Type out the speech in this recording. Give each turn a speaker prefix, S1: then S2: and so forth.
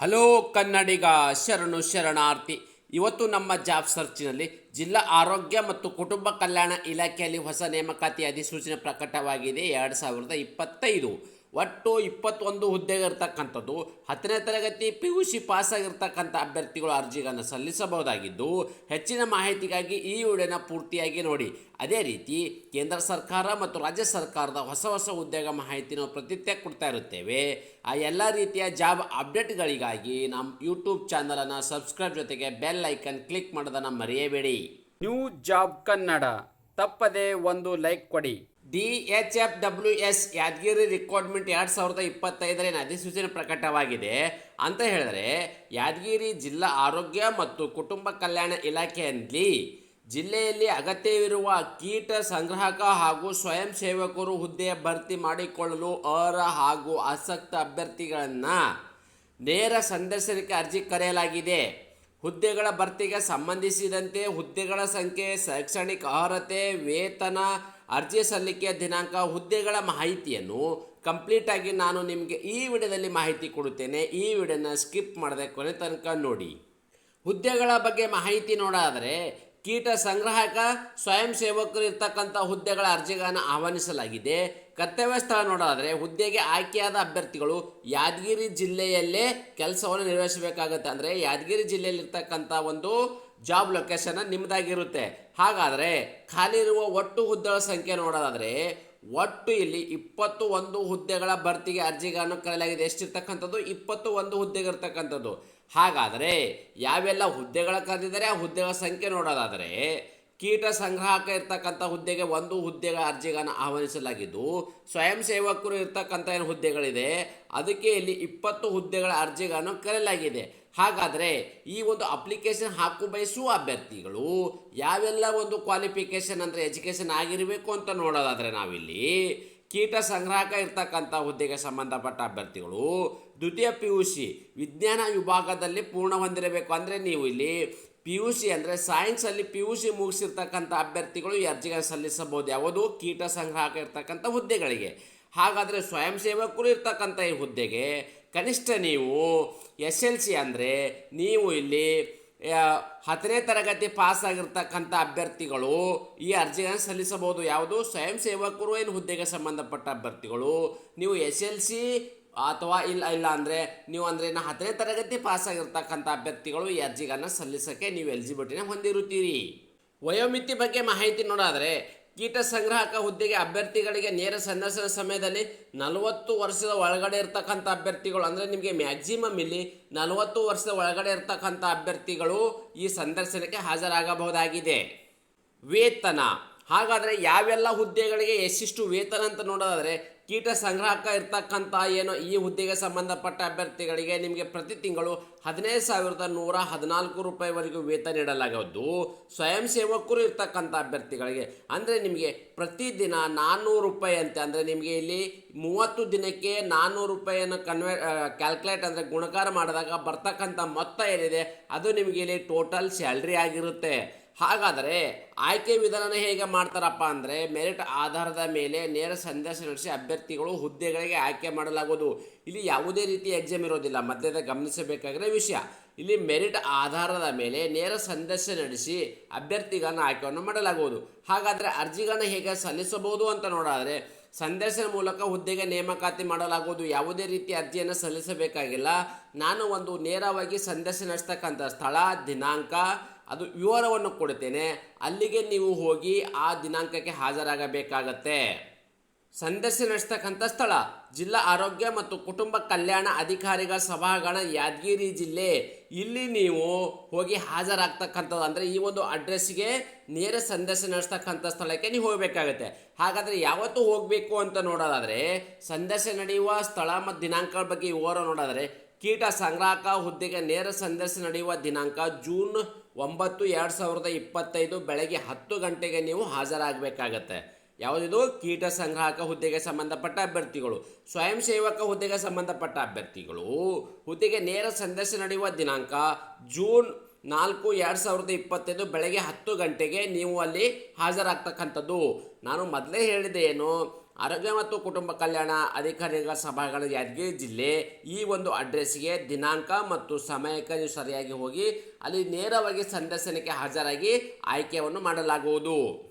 S1: Hello ಕನ್ನಡಿಗ ಶರಣು ಶರಣಾರ್ಥಿ ಇವತ್ತು ನಮ್ಮ ಜಾಬ್ ಸರ್ಚಿನಲ್ಲಿ ಜಿಲ್ಲಾ ಆರೋಗ್ಯ ಮತ್ತು ಕುಟುಂಬ ಕಲ್ಯಾಣ ಇಲಾಖೆಯಲ್ಲಿ ಹೊಸ ನೇಮಕಾತಿ ಅಧಿಸೂಚನೆ ಪ್ರಕಟವಾಗಿದೆ. ಎರಡು ಸಾವಿರದ ಇಪ್ಪತ್ತೈದು ಒಟ್ಟು ಇಪ್ಪತ್ತೊಂದು ಹುದ್ದೆಗೆ ಇರತಕ್ಕಂಥದ್ದು. ಹತ್ತನೇ ತರಗತಿ ಪಿ ಯು ಸಿ ಪಾಸಾಗಿರ್ತಕ್ಕಂಥ ಅಭ್ಯರ್ಥಿಗಳು ಅರ್ಜಿಗಳನ್ನು ಸಲ್ಲಿಸಬಹುದಾಗಿದ್ದು, ಹೆಚ್ಚಿನ ಮಾಹಿತಿಗಾಗಿ ಈ ವಿಡಿಯೋನ ಪೂರ್ತಿಯಾಗಿ ನೋಡಿ. ಅದೇ ರೀತಿ ಕೇಂದ್ರ ಸರ್ಕಾರ ಮತ್ತು ರಾಜ್ಯ ಸರ್ಕಾರದ ಹೊಸ ಹೊಸ ಉದ್ಯೋಗ ಮಾಹಿತಿ ನಾವು ಪ್ರತಿತ್ಯ ಕೊಡ್ತಾ ಇರುತ್ತೇವೆ. ಆ ಎಲ್ಲ ರೀತಿಯ ಜಾಬ್ ಅಪ್ಡೇಟ್ಗಳಿಗಾಗಿ ನಮ್ಮ ಯೂಟ್ಯೂಬ್ ಚಾನಲನ್ನು ಸಬ್ಸ್ಕ್ರೈಬ್ ಜೊತೆಗೆ ಬೆಲ್ ಐಕನ್ ಕ್ಲಿಕ್ ಮಾಡೋದನ್ನು ಮರೆಯಬೇಡಿ. New job Kannada. ತಪ್ಪದೆ ಒಂದು ಲೈಕ್ ಕೊಡಿ. D H F W S Yadgiri recruitment ಎರಡು ಸಾವಿರದ ಇಪ್ಪತ್ತೈದರೇನು ಅಧಿಸೂಚನೆ ಪ್ರಕಟವಾಗಿದೆ ಅಂತ ಹೇಳಿದ್ರೆ, ಯಾದಗಿರಿ ಜಿಲ್ಲಾ ಆರೋಗ್ಯ ಮತ್ತು ಕುಟುಂಬ ಕಲ್ಯಾಣ ಇಲಾಖೆಯಲ್ಲಿ ಜಿಲ್ಲೆಯಲ್ಲಿ ಅಗತ್ಯವಿರುವ ಕೀಟ ಸಂಗ್ರಾಹಕ ಹಾಗೂ ಸ್ವಯಂ ಸೇವಕರು ಹುದ್ದೆಯ ಭರ್ತಿ ಮಾಡಿಕೊಳ್ಳಲು ಅರ್ಹ ಹಾಗೂ ಆಸಕ್ತ ಅಭ್ಯರ್ಥಿಗಳನ್ನು ನೇರ ಸಂದರ್ಶನಕ್ಕೆ ಅರ್ಜಿ ಕರೆಯಲಾಗಿದೆ. ಹುದ್ದೆಗಳ ಭರ್ತಿಗೆ ಸಂಬಂಧಿಸಿದಂತೆ ಹುದ್ದೆಗಳ ಸಂಖ್ಯೆ, ಶೈಕ್ಷಣಿಕ ಅರ್ಹತೆ, ವೇತನ, ಅರ್ಜಿ ಸಲ್ಲಿಕೆಯ ದಿನಾಂಕ, ಹುದ್ದೆಗಳ ಮಾಹಿತಿಯನ್ನು ಕಂಪ್ಲೀಟಾಗಿ ನಾನು ನಿಮಗೆ ಈ ವಿಡಿಯೋದಲ್ಲಿ ಮಾಹಿತಿ ಕೊಡುತ್ತೇನೆ. ಈ ವಿಡಿಯೋನ ಸ್ಕಿಪ್ ಮಾಡದೆ ಕೊನೆ ತನಕ ನೋಡಿ. ಹುದ್ದೆಗಳ ಬಗ್ಗೆ ಮಾಹಿತಿ ನೋಡಾದರೆ ಕೀಟ ಸಂಗ್ರಾಹಕ, ಸ್ವಯಂ ಸೇವಕರು ಇರ್ತಕ್ಕಂಥ ಹುದ್ದೆಗಳ ಅರ್ಜಿಗಳನ್ನು ಆಹ್ವಾನಿಸಲಾಗಿದೆ. ಕರ್ತವ್ಯ ಸ್ಥಳ ನೋಡೋದಾದರೆ ಹುದ್ದೆಗೆ ಆಯ್ಕೆಯಾದ ಅಭ್ಯರ್ಥಿಗಳು ಯಾದಗಿರಿ ಜಿಲ್ಲೆಯಲ್ಲೇ ಕೆಲಸವನ್ನು ನಿರ್ವಹಿಸಬೇಕಾಗುತ್ತೆ. ಅಂದರೆ ಯಾದಗಿರಿ ಜಿಲ್ಲೆಯಲ್ಲಿರ್ತಕ್ಕಂಥ ಒಂದು ಜಾಬ್ ಲೊಕೇಶನ್ ನಿಮ್ಮದಾಗಿರುತ್ತೆ ಹಾಗಾದರೆ ಖಾಲಿ ಇರುವ ಒಟ್ಟು ಹುದ್ದೆಗಳ ಸಂಖ್ಯೆ ನೋಡೋದಾದರೆ ಒಟ್ಟು ಇಲ್ಲಿ ಇಪ್ಪತ್ತು ಒಂದು ಹುದ್ದೆಗಳ ಭರ್ತಿಗೆ ಅರ್ಜಿಗಳನ್ನು ಕರೆಯಲಾಗಿದೆ. ಎಷ್ಟಿರ್ತಕ್ಕಂಥದ್ದು? ಇಪ್ಪತ್ತು ಒಂದು ಹುದ್ದೆಗೆ ಇರ್ತಕ್ಕಂಥದ್ದು. ಹಾಗಾದರೆ ಯಾವೆಲ್ಲ ಹುದ್ದೆಗಳ ಕರೆದಿದ್ದಾರೆ? ಆ ಹುದ್ದೆಗಳ ಸಂಖ್ಯೆ ನೋಡೋದಾದರೆ ಕೀಟ ಸಂಗ್ರಾಹಕ ಇರ್ತಕ್ಕಂಥ ಹುದ್ದೆಗೆ ಒಂದು ಹುದ್ದೆಗಳ ಅರ್ಜಿಗಳನ್ನು ಆಹ್ವಾನಿಸಲಾಗಿದ್ದು, ಸ್ವಯಂ ಸೇವಕರು ಇರ್ತಕ್ಕಂಥ ಏನು ಹುದ್ದೆಗಳಿದೆ, ಅದಕ್ಕೆ ಇಲ್ಲಿ ಇಪ್ಪತ್ತು ಹುದ್ದೆಗಳ ಅರ್ಜಿಗಳನ್ನು ಕರೆಯಲಾಗಿದೆ. ಹಾಗಾದರೆ ಈ ಒಂದು ಅಪ್ಲಿಕೇಶನ್ ಹಾಕು ಬಯಸುವ ಅಭ್ಯರ್ಥಿಗಳು ಯಾವೆಲ್ಲ ಒಂದು ಕ್ವಾಲಿಫಿಕೇಶನ್ ಅಂದರೆ ಎಜುಕೇಷನ್ ಆಗಿರಬೇಕು ಅಂತ ನೋಡೋದಾದರೆ ನಾವಿಲ್ಲಿ ಕೀಟ ಸಂಗ್ರಾಹಕ ಇರ್ತಕ್ಕಂಥ ಹುದ್ದೆಗೆ ಸಂಬಂಧಪಟ್ಟ ಅಭ್ಯರ್ಥಿಗಳು ದ್ವಿತೀಯ ಪಿ ಯು ಸಿ ವಿಜ್ಞಾನ ವಿಭಾಗದಲ್ಲಿ ಪೂರ್ಣ ಹೊಂದಿರಬೇಕು ಅಂದರೆ ನೀವು ಇಲ್ಲಿ ಪಿ ಯು ಸಿ ಅಂದರೆ ಸೈನ್ಸಲ್ಲಿ ಪಿ ಯು ಸಿ ಮುಗಿಸಿರ್ತಕ್ಕಂಥ ಅಭ್ಯರ್ಥಿಗಳು ಈ ಅರ್ಜಿಗಳನ್ನು ಸಲ್ಲಿಸಬಹುದು. ಯಾವುದು? ಕೀಟ ಸಂಗ್ರಾಹಕ ಇರ್ತಕ್ಕಂಥ ಹುದ್ದೆಗಳಿಗೆ. ಹಾಗಾದರೆ ಸ್ವಯಂ ಸೇವಕರು ಇರ್ತಕ್ಕಂಥ ಈ ಹುದ್ದೆಗೆ ಕನಿಷ್ಠ ನೀವು ಎಸ್ ಎಲ್ ಸಿ ಅಂದರೆ ನೀವು ಇಲ್ಲಿ ಹತ್ತನೇ ತರಗತಿ ಪಾಸ್ ಆಗಿರ್ತಕ್ಕಂಥ ಅಭ್ಯರ್ಥಿಗಳು ಈ ಅರ್ಜಿಯನ್ನು ಸಲ್ಲಿಸಬಹುದು. ಯಾವುದು? ಸ್ವಯಂ ಸೇವಕರು ಏನು ಹುದ್ದೆಗೆ ಸಂಬಂಧಪಟ್ಟ ಅಭ್ಯರ್ಥಿಗಳು? ನೀವು ಎಸ್ ಎಲ್ ಸಿ ಅಥವಾ ಇಲ್ಲ ಇಲ್ಲ ಅಂದರೆ ನೀವು ಅಂದರೆ ನಾ ಹತ್ತನೇ ತರಗತಿ ಪಾಸ್ ಆಗಿರ್ತಕ್ಕಂಥ ಅಭ್ಯರ್ಥಿಗಳು ಈ ಅರ್ಜಿಗಳನ್ನು ಸಲ್ಲಿಸೋಕ್ಕೆ ನೀವು ಎಲಿಜಿಬಿಲಿಟಿನ ಹೊಂದಿರುತ್ತೀರಿ. ವಯೋಮಿತಿ ಬಗ್ಗೆ ಮಾಹಿತಿ ನೋಡಾದರೆ ಕೀಟ ಸಂಗ್ರಾಹಕ ಹುದ್ದೆಗೆ ಅಭ್ಯರ್ಥಿಗಳಿಗೆ ನೇರ ಸಂದರ್ಶನ ಸಮಯದಲ್ಲಿ ನಲವತ್ತು ವರ್ಷದ ಒಳಗಡೆ ಇರ್ತಕ್ಕಂಥ ಅಭ್ಯರ್ಥಿಗಳು ಅಂದರೆ ನಿಮಗೆ ಮ್ಯಾಕ್ಸಿಮಮ್ ಇಲ್ಲಿ ನಲವತ್ತು ವರ್ಷದ ಒಳಗಡೆ ಇರ್ತಕ್ಕಂಥ ಅಭ್ಯರ್ಥಿಗಳು ಈ ಸಂದರ್ಶನಕ್ಕೆ ಹಾಜರಾಗಬಹುದಾಗಿದೆ. ವೇತನ. ಹಾಗಾದರೆ ಯಾವೆಲ್ಲ ಹುದ್ದೆಗಳಿಗೆ ಎಷ್ಟಿಷ್ಟು ವೇತನ ಅಂತ ನೋಡೋದಾದರೆ ಕೀಟ ಸಂಗ್ರಾಹಕ ಇರ್ತಕ್ಕಂಥ ಏನು ಈ ಹುದ್ದೆಗೆ ಸಂಬಂಧಪಟ್ಟ ಅಭ್ಯರ್ಥಿಗಳಿಗೆ ನಿಮಗೆ ಪ್ರತಿ ತಿಂಗಳು ಹದಿನೈದು ಸಾವಿರದ ನೂರ ಹದಿನಾಲ್ಕು ರೂಪಾಯಿವರೆಗೂ ವೇತನ ನೀಡಲಾಗುವುದು. ಸ್ವಯಂ ಸೇವಕರು ಇರ್ತಕ್ಕಂಥ ಅಭ್ಯರ್ಥಿಗಳಿಗೆ ಅಂದರೆ ನಿಮಗೆ ಪ್ರತಿದಿನ ನಾನ್ನೂರು ರೂಪಾಯಿ ಅಂತೆ, ಅಂದರೆ ನಿಮಗೆ ಇಲ್ಲಿ ಮೂವತ್ತು ದಿನಕ್ಕೆ ನಾನ್ನೂರು ರೂಪಾಯಿಯನ್ನು ಕನ್ವೆ ಕ್ಯಾಲ್ಕುಲೇಟ್ ಅಂದರೆ ಗುಣಕಾರ ಮಾಡಿದಾಗ ಬರ್ತಕ್ಕಂಥ ಮೊತ್ತ ಏನಿದೆ, ಅದು ನಿಮಗೆ ಇಲ್ಲಿ ಟೋಟಲ್ ಸ್ಯಾಲ್ರಿ ಆಗಿರುತ್ತೆ. ಹಾಗಾದರೆ ಆಯ್ಕೆ ವಿಧಾನ ಹೇಗೆ ಮಾಡ್ತಾರಪ್ಪ ಅಂದರೆ ಮೆರಿಟ್ ಆಧಾರದ ಮೇಲೆ ನೇರ ಸಂದೇಶ ನಡೆಸಿ ಅಭ್ಯರ್ಥಿಗಳು ಹುದ್ದೆಗಳಿಗೆ ಆಯ್ಕೆ ಮಾಡಲಾಗುವುದು. ಇಲ್ಲಿ ಯಾವುದೇ ರೀತಿಯ ಎಕ್ಸಾಮ್ ಇರೋದಿಲ್ಲ. ಮಧ್ಯದ ಗಮನಿಸಬೇಕಾಗಿರೋ ವಿಷಯ. ಇಲ್ಲಿ ಮೆರಿಟ್ ಆಧಾರದ ಮೇಲೆ ನೇರ ಸಂದೇಶ ನಡೆಸಿ ಅಭ್ಯರ್ಥಿಗಳನ್ನು ಆಯ್ಕೆಯನ್ನು ಮಾಡಲಾಗುವುದು. ಹಾಗಾದರೆ ಅರ್ಜಿಗಳನ್ನು ಹೇಗೆ ಸಲ್ಲಿಸಬಹುದು ಅಂತ ನೋಡಾದರೆ ಸಂದರ್ಶನ ಮೂಲಕ ಹುದ್ದೆಗೆ ನೇಮಕಾತಿ ಮಾಡಲಾಗುವುದು. ಯಾವುದೇ ರೀತಿ ಅರ್ಜಿಯನ್ನು ಸಲ್ಲಿಸಬೇಕಾಗಿಲ್ಲ. ನಾನು ಒಂದು ನೇರವಾಗಿ ಸಂದರ್ಶನ ನಡೆಸ್ತಕ್ಕಂಥ ಸ್ಥಳ, ದಿನಾಂಕ, ಅದು ವಿವರವನ್ನು ಕೊಡುತ್ತೇನೆ. ಅಲ್ಲಿಗೆ ನೀವು ಹೋಗಿ ಆ ದಿನಾಂಕಕ್ಕೆ ಹಾಜರಾಗಬೇಕಾಗತ್ತೆ. ಸಂದರ್ಶನ ನಡೆಸ್ತಕ್ಕಂಥ ಸ್ಥಳ. ಜಿಲ್ಲಾ ಆರೋಗ್ಯ ಮತ್ತು ಕುಟುಂಬ ಕಲ್ಯಾಣ ಅಧಿಕಾರಿಗಳ ಸಭಾಂಗಣ ಯಾದಗಿರಿ ಜಿಲ್ಲೆ. ಇಲ್ಲಿ ನೀವು ಹೋಗಿ ಹಾಜರಾಗ್ತಕ್ಕಂಥದ್ದು. ಅಂದರೆ ಈ ಒಂದು ಅಡ್ರೆಸ್ಗೆ ನೇರ ಸಂದರ್ಶನ ನಡೆಸ್ತಕ್ಕಂಥ ಸ್ಥಳಕ್ಕೆ ನೀವು ಹೋಗಬೇಕಾಗುತ್ತೆ. ಹಾಗಾದರೆ ಯಾವತ್ತು ಹೋಗಬೇಕು ಅಂತ ನೋಡೋದಾದರೆ, ಸಂದರ್ಶನ ನಡೆಯುವ ಸ್ಥಳ ಮತ್ತು ದಿನಾಂಕಗಳ ಬಗ್ಗೆ ವಿವರ ನೋಡೋದಾದರೆ, ಕೀಟ ಸಂಗ್ರಾಹಕ ಹುದ್ದೆಗೆ ನೇರ ಸಂದರ್ಶನ ನಡೆಯುವ ದಿನಾಂಕ ಜೂನ್ ಒಂಬತ್ತು ಎರಡು ಸಾವಿರದ ಇಪ್ಪತ್ತೈದು ಬೆಳಗ್ಗೆ ಹತ್ತು ಗಂಟೆಗೆ ನೀವು ಹಾಜರಾಗಬೇಕಾಗತ್ತೆ. ಯಾವುದಿದು? ಕೀಟ ಸಂಗ್ರಾಹಕ ಹುದ್ದೆಗೆ ಸಂಬಂಧಪಟ್ಟ ಅಭ್ಯರ್ಥಿಗಳು. ಸ್ವಯಂ ಸೇವಕ ಹುದ್ದೆಗೆ ಸಂಬಂಧಪಟ್ಟ ಅಭ್ಯರ್ಥಿಗಳು. ಹುದ್ದೆಗೆ ನೇರ ಸಂದರ್ಶನ ನಡೆಯುವ ದಿನಾಂಕ ಜೂನ್ ನಾಲ್ಕು, ಎರಡು ಸಾವಿರದ ಇಪ್ಪತ್ತೈದು ಬೆಳಗ್ಗೆ ಹತ್ತು ಗಂಟೆಗೆ ನೀವು ಅಲ್ಲಿ ಹಾಜರಾಗ್ತಕ್ಕಂಥದ್ದು. ನಾನು ಮೊದಲೇ ಹೇಳಿದೆ ಏನು? ಆರೋಗ್ಯ ಮತ್ತು ಕುಟುಂಬ ಕಲ್ಯಾಣ ಅಧಿಕಾರಿಗಳ ಸಭಾಗಳ ಯಾದಗಿರಿ ಜಿಲ್ಲೆ. ಈ ಒಂದು ಅಡ್ರೆಸ್ಗೆ ದಿನಾಂಕ ಮತ್ತು ಸಮಯಕ್ಕೆ ನೀವು ಸರಿಯಾಗಿ ಹೋಗಿ ಅಲ್ಲಿ ನೇರವಾಗಿ ಸಂದರ್ಶನಕ್ಕೆ ಹಾಜರಾಗಿ ಆಯ್ಕೆಯನ್ನು ಮಾಡಲಾಗುವುದು.